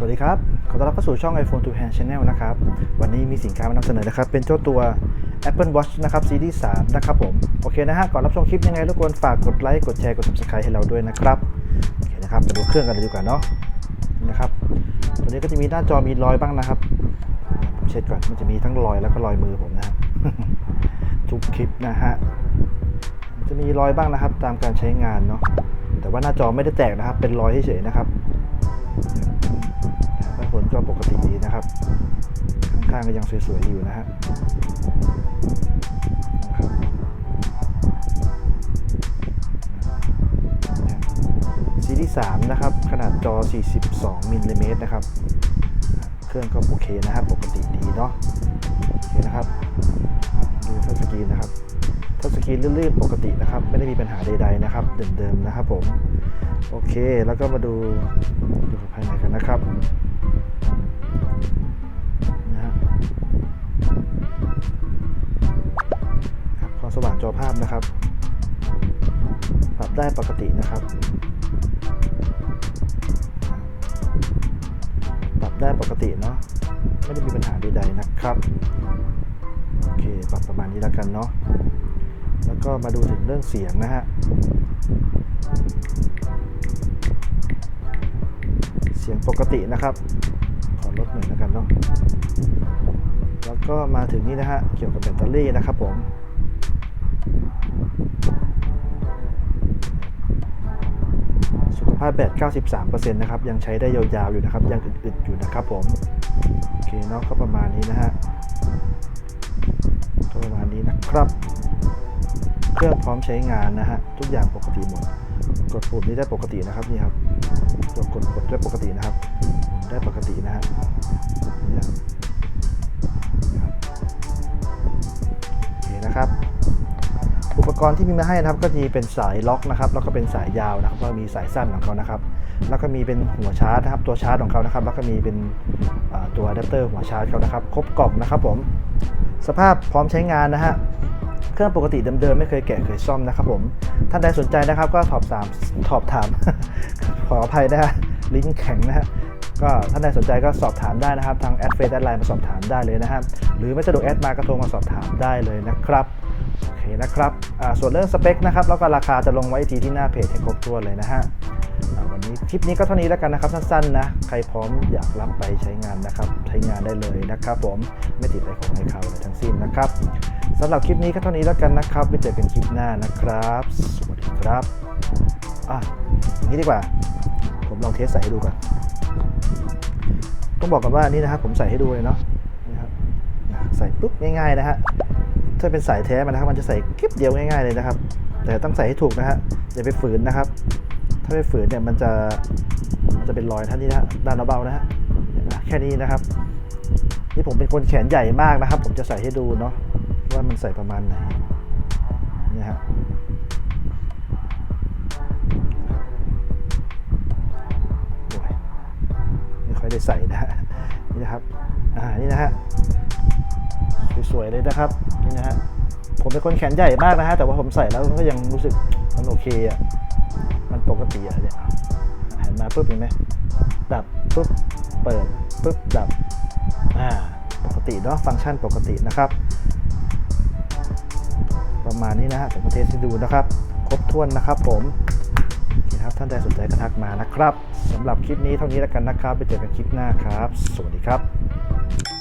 สวัสดีครับ ขอต้อนรับเข้าสู่ช่อง iPhone to Hand Channel นะครับ วันนี้มีสินค้ามานำเสนอนะครับ เป็นเจ้าตัว Apple Watch นะครับซีรีส์3นะครับผม โอเคนะฮะ ก่อนรับชมคลิปยังไงรบกวนฝากกดไลค์ กดแชร์ กด subscribe ให้เราด้วยนะครับ โอเคนะครับ มาดูเครื่องกันเลยดีกว่าเนาะ นะครับ ตัวนี้ก็จะมีหน้าจอมีรอยบ้างนะครับ เช็ดก่อน มันจะมีทั้งรอยแล้วก็รอยมือผมนะฮะทุกคลิปนะฮะ จะมีรอยบ้างนะครับ ตามการใช้งานเนาะ แต่ว่าหน้าจอไม่ได้แตกนะครับ เป็นรอยเฉยๆนะครับ นะครับ ข้างๆก็ยังสวยๆอยู่นะฮะนะครับซีรีส์3นะครับ ขนาดจอ 42มิลลิเมตรนะครับ เครื่องก็โอเคนะครับ ปกติดีเนาะโอเคนะครับ ดูทัชสกรีนนะครับทัชสกรีนลื่นๆปกตินะครับ ไม่ได้มีปัญหาใดๆนะครับ เดิมๆนะครับผม โอเค แล้วก็มาดูดูภายในกันนะครับ อภาพนะครับ ปรับได้ปกตินะครับ ปรับได้ปกติเนาะ ไม่ได้มีปัญหาใดๆนะครับ โอเค ปรับประมาณนี้แล้วกันเนาะ แล้วก็มาดูถึงเรื่องเสียงนะฮะ เสียงปกตินะครับ ขอลดหน่อยแล้วกันเนาะแล้วก็มาถึงนี่นะฮะ เกี่ยวกับแบตเตอรี่นะครับผม ภาพแบต 93%นะครับ ยังใช้ได้ยาวๆอยู่นะครับ ยังอึดๆอยู่นะครับผม โอเคเนาะก็ประมาณนี้นะฮะก็ประมาณนี้นะครับ เครื่องพร้อมใช้งานนะฮะ ทุกอย่างปกติหมด กดปุ่มนี้ได้ปกตินะครับนี่ครับกดกดได้ปกตินะครับ ได้ปกตินะฮะ ปกรณ์ที่มีมาให้นะครับก็จะมีเป็นสายล็อกนะครับแล้วก็เป็นสายยาวนะครับแล้วก็มีสายสั้นของเขานะครับ แล้วก็มีเป็นหัวชาร์จนะครับตัวชาร์จของเขานะครับ แล้วก็มีเป็นตัวอะแดปเตอร์หัวชาร์จเขานะครับ ครบกล่องนะครับผมสภาพพร้อมใช้งานนะฮะเครื่องปกติเดิมๆไม่เคยแกะเคยซ่อมนะครับผมท่านใดสนใจนะครับก็สอบถามสอบถาม ขออภัยนะฮะลิ้นแข็งนะฮะก็ท่านใดสนใจก็สอบถามได้นะครับ ทางแอดเฟซแอดไลน์มาสอบถามได้เลยนะครับหรือไม่สะดวกแอดมาก็โทรมาสอบถามได้เลยนะครับ นะครับส่วนเรื่องสเปคนะครับแล้วก็ราคาจะลงไว้ทีที่หน้าเพจให้ครบถ้วนเลยนะฮะวันนี้คลิปนี้ก็เท่านี้แล้วกันนะครับสั้นๆนะใครพร้อมอยากรับไปใช้งานนะครับใช้งานได้เลยนะครับ ผมไม่ติดอะไรของใครเขาอะไรทั้งสิ้นนะครับสำหรับคลิปนี้ก็เท่านี้แล้วกันนะครับไปเจอกันคลิปหน้านะครับ สวัสดีครับอะอย่างนี้ดีกว่า ผมลองเทสใส่ให้ดูก่อนต้องบอกกันว่านี่นะครับผมใส่ให้ดูเลยเนาะนะครับใส่ปุ๊บง่ายๆนะฮะ ถ้าเป็นสายแท้มันนะครับมันจะใส่คลิปเดียวง่ายๆเลยนะครับ แต่ต้องใส่ให้ถูกนะฮะอย่าไปฝืนนะครับ ถ้าไปฝืนเนี่ยมันจะมันจะเป็นรอยท่านนี้นะด้านเบาๆนะฮะแค่นี้นะครับ นี่ผมเป็นคนแขนใหญ่มากนะครับ ผมจะใส่ให้ดูเนาะว่ามันใส่ประมาณไหนนี่ฮะไม่ค่อยได้ใส่นะฮะนี่นะครับอ่านี่นะฮะ สวยๆเลยนะครับนี่นะฮะผมเป็นคนแขนใหญ่มากนะฮะแต่ว่าผมใส่แล้วก็ยังรู้สึกมันโอเคอะมันปกติอะเนี่ยหันมาปุ๊บเห็นไหมดับปุ๊บเปิดปุ๊บดับอ่าปกติเนาะฟังก์ชันปกตินะครับ ประมาณนี้นะฮะผมมาเทสให้ดูนะครับ ครบถ้วนนะครับผมโอเคครับท่านใดสนใจก็ทักมานะครับสำหรับคลิปนี้เท่านี้แล้วกันนะครับ ไปเจอกันคลิปหน้าครับ สวัสดีครับ